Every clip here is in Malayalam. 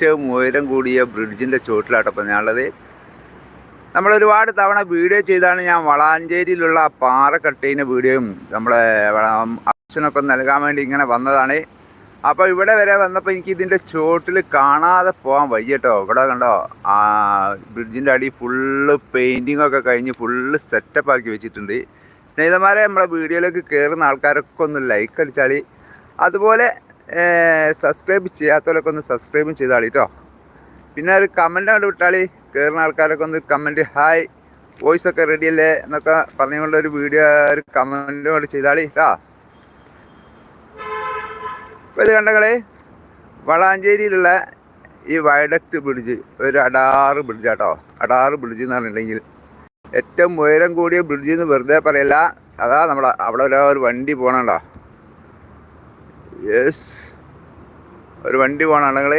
ഏറ്റവും ഉയരം കൂടിയ ബ്രിഡ്ജിന്റെ ചുവട്ടിലാട്ടപ്പം ഞാനുള്ളത്. നമ്മളൊരുപാട് തവണ വീഡിയോ ചെയ്താണ് ഞാൻ വളാഞ്ചേരിയിലുള്ള ആ പാറ കട്ടീന്റെ വീഡിയോയും നമ്മളെ അച്ഛനൊക്കെ നൽകാൻ വേണ്ടി ഇങ്ങനെ വന്നതാണ്. അപ്പോൾ ഇവിടെ വരെ വന്നപ്പോൾ എനിക്ക് ഇതിന്റെ ചുവട്ടിൽ കാണാതെ പോകാൻ വയ്യട്ടോ. ഇവിടെ കണ്ടോ? ആ ബ്രിഡ്ജിന്റെ അടി ഫുള്ള് പെയിന്റിങ്ങൊക്കെ കഴിഞ്ഞ് ഫുള്ള് സെറ്റപ്പ് ആക്കി വെച്ചിട്ടുണ്ട്. സ്നേഹിതന്മാരെ നമ്മളെ വീഡിയോയിലേക്ക് കയറുന്ന ആൾക്കാരൊക്കെ ഒന്ന് ലൈക്ക് അടിച്ചാൽ അതുപോലെ സബ്സ്ക്രൈബ് ചെയ്യാത്തവരൊക്കെ ഒന്ന് സബ്സ്ക്രൈബും ചെയ്താളി കേട്ടോ പിന്നെ ഒരു കമന്റ് അങ്ങോട്ട് വിട്ടാളി. കയറുന്ന ആൾക്കാരൊക്കെ ഒന്ന് കമന്റ് ഹായ് വോയിസ് ഒക്കെ റെഡി അല്ലേ? എന്നൊക്കെ പറഞ്ഞുകൊണ്ട് ഒരു വീഡിയോ ഒരു കമന്റ് കൊണ്ട് ചെയ്താളി കേട്ടോ ഇപ്പോൾ ഇത് കണ്ടങ്ങളെ വളാഞ്ചേരിയിലുള്ള ഈ വയഡക്റ്റ് ബ്രിഡ്ജ് ഒരു അടാറ് ബ്രിഡ്ജ് കേട്ടോ അടാറ് ബ്രിഡ്ജ് എന്ന് പറഞ്ഞിട്ടുണ്ടെങ്കിൽ ഏറ്റവും ഉയരം കൂടിയ ബ്രിഡ്ജ് എന്ന് വെറുതെ പറയല്ല. അതാ നമ്മളെ അവിടെ ഒരു വണ്ടി പോകണുണ്ടോ യെസ് ഒരു വണ്ടി പോകണുണ്ടെങ്കിൽ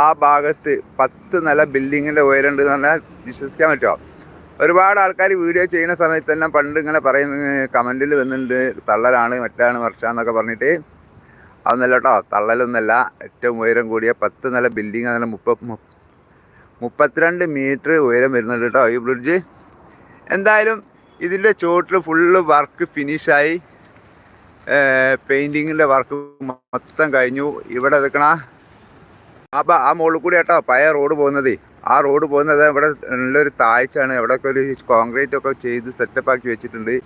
ആ ഭാഗത്ത് പത്ത് നില ബിൽഡിങ്ങിന്റെ ഉയരുണ്ട് എന്ന് പറഞ്ഞാൽ വിശ്വസിക്കാൻ പറ്റുമോ? ഒരുപാട് ആൾക്കാർ വീഡിയോ ചെയ്യുന്ന സമയത്ത് തന്നെ പണ്ട് ഇങ്ങനെ പറയുന്ന കമന്റിൽ വന്നിട്ടുണ്ട് തള്ളലാണ് മറ്റാണ് മറിച്ചാന്നൊക്കെ പറഞ്ഞിട്ട്. അതൊന്നല്ല കേട്ടോ തള്ളലൊന്നല്ല ഏറ്റവും ഉയരം കൂടിയ പത്ത് നില ബിൽഡിങ് അങ്ങനെ മുപ്പ മുപ്പത്തിരണ്ട് മീറ്റർ ഉയരം വരുന്നുണ്ട് കേട്ടോ ഈ ബ്രിഡ്ജ്. എന്തായാലും ഇതിന്റെ ചുവട്ടിൽ ഫുള്ള് വർക്ക് ഫിനിഷായി. പെയിന്റിങ്ങിന്റെ വർക്ക് മൊത്തം കഴിഞ്ഞു. ഇവിടെ നിൽക്കണ അപ്പം ആ മുകളിൽ കൂടി കേട്ടോ പഴയ റോഡ് പോകുന്നത്. ആ റോഡ് പോകുന്നത് ഇവിടെ നല്ലൊരു താഴ്ചയാണ്. ഇവിടെയൊക്കെ ഒരു കോൺക്രീറ്റ് ഒക്കെ ചെയ്ത് സെറ്റപ്പ് ആക്കി വെച്ചിട്ടുണ്ട്.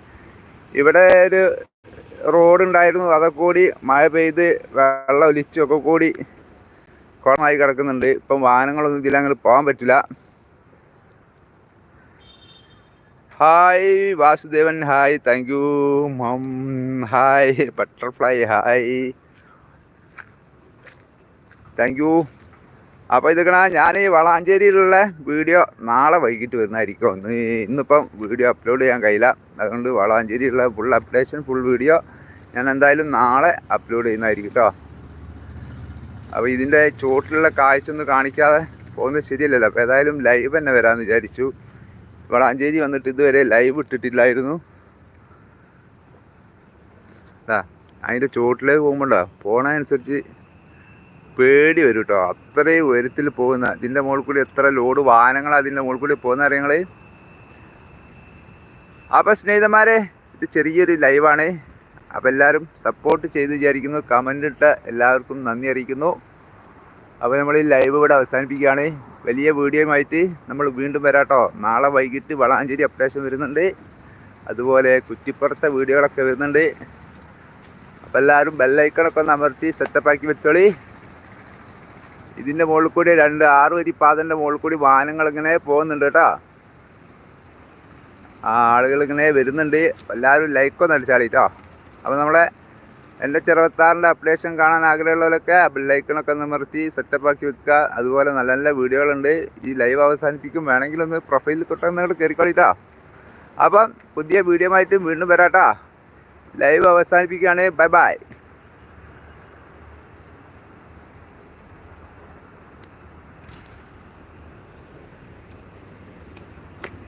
ഇവിടെ ഒരു റോഡ് ഉണ്ടായിരുന്നു. അതൊക്കെ കൂടി മഴ പെയ്ത് വെള്ളം ഒലിച്ചൊക്കെ കൂടി കുളമായി കിടക്കുന്നുണ്ട്. ഇപ്പം വാഹനങ്ങളൊന്നും ഇതിൽ അങ്ങനെ പോകാൻ പറ്റില്ല. Hi Vasudevan. Hi. Thank you. Mom. Hi butterfly hi. Thank you അപ്പോൾ ഇതൊക്കെ ഞാൻ ഈ വളാഞ്ചേരിയിലുള്ള വീഡിയോ നാളെ വൈകിട്ട് വരുന്നതായിരിക്കും. ഒന്ന് ഇന്നിപ്പം വീഡിയോ അപ്ലോഡ് ചെയ്യാൻ കഴിയില്ല. അതുകൊണ്ട് വളാഞ്ചേരിയിലുള്ള ഫുൾ അപ്ഡേഷൻ ഫുൾ വീഡിയോ ഞാൻ എന്തായാലും നാളെ അപ്ലോഡ് ചെയ്യുന്നതായിരിക്കും കേട്ടോ അപ്പോൾ ഇതിന്റെ ചുവട്ടിലുള്ള കാഴ്ച ഒന്നും കാണിക്കാതെ പോകുന്നത് ശരിയല്ലല്ലോ. അപ്പോൾ ഏതായാലും ലൈവ് തന്നെ വരാമെന്ന് വിചാരിച്ചു. വളാഞ്ചേരി വന്നിട്ട് ഇതുവരെ ലൈവ് ഇട്ടിട്ടില്ലായിരുന്നു. ആ അതിന്റെ ചുവട്ടിലേക്ക് പോകുമ്പോണ്ടോ പോണതനുസരിച്ച് പേടി വരും കേട്ടോ അത്രയും ഉയരത്തിൽ പോകുന്ന ഇതിന്റെ മുകളിൽ കൂടി എത്ര ലോഡ് വാഹനങ്ങൾ അതിന്റെ മുകളിൽ കൂടി പോകുന്ന അറിയങ്ങൾ അപ്പോൾ സ്നേഹിതന്മാരെ ഇത് ചെറിയൊരു ലൈവാണ് അപ്പോൾ എല്ലാവരും സപ്പോർട്ട് ചെയ്ത് വിചാരിക്കുന്നു കമന്റ് ഇട്ട എല്ലാവർക്കും നന്ദി അറിയിക്കുന്നു. അപ്പോൾ നമ്മൾ ഈ ലൈവ് ഇവിടെ അവസാനിപ്പിക്കുകയാണ്. വലിയ വീഡിയോയുമായിട്ട് നമ്മൾ വീണ്ടും വരാട്ടോ നാളെ വൈകിട്ട് വളാഞ്ചേരി അപ്ഡേഷൻ വരുന്നുണ്ട്. അതുപോലെ കുറ്റിപ്പുറത്തെ വീഡിയോകളൊക്കെ വരുന്നുണ്ട്. അപ്പോൾ എല്ലാവരും ബെല്ലൈക്കണൊക്കെ ഒന്ന് അമർത്തി സെറ്റപ്പാക്കി വെച്ചോളി. ഇതിന്റെ മുകളിൽ കൂടി രണ്ട് ആറ് വരി പാതന്റെ മുകളിൽ കൂടി വാഹനങ്ങളിങ്ങനെ പോകുന്നുണ്ട് കേട്ടോ. ആ ആളുകൾ ഇങ്ങനെ വരുന്നുണ്ട്. എല്ലാവരും ലൈക്കൊന്ന് അടിച്ചാളി കേട്ടോ അപ്പോൾ നമ്മളെ എന്റെ ചെറുപത്താറിന്റെ അപ്ഡേഷൻ കാണാൻ ആഗ്രഹമുള്ളവരൊക്കെ ബെല്ലൈക്കണൊക്കെ ഒന്ന് നിർത്തി സെറ്റപ്പാക്കി വെക്കുക. അതുപോലെ നല്ല നല്ല വീഡിയോകളുണ്ട്. ഈ ലൈവ് അവസാനിപ്പിക്കും. വേണമെങ്കിൽ ഒന്ന് പ്രൊഫൈലിൽ തൊട്ടങ്ങൾ കയറിക്കോളിട്ടോ അപ്പം പുതിയ വീഡിയോ ആയിട്ട് വീണ്ടും വരാട്ടോ ലൈവ് അവസാനിപ്പിക്കുകയാണ്. Bye bye.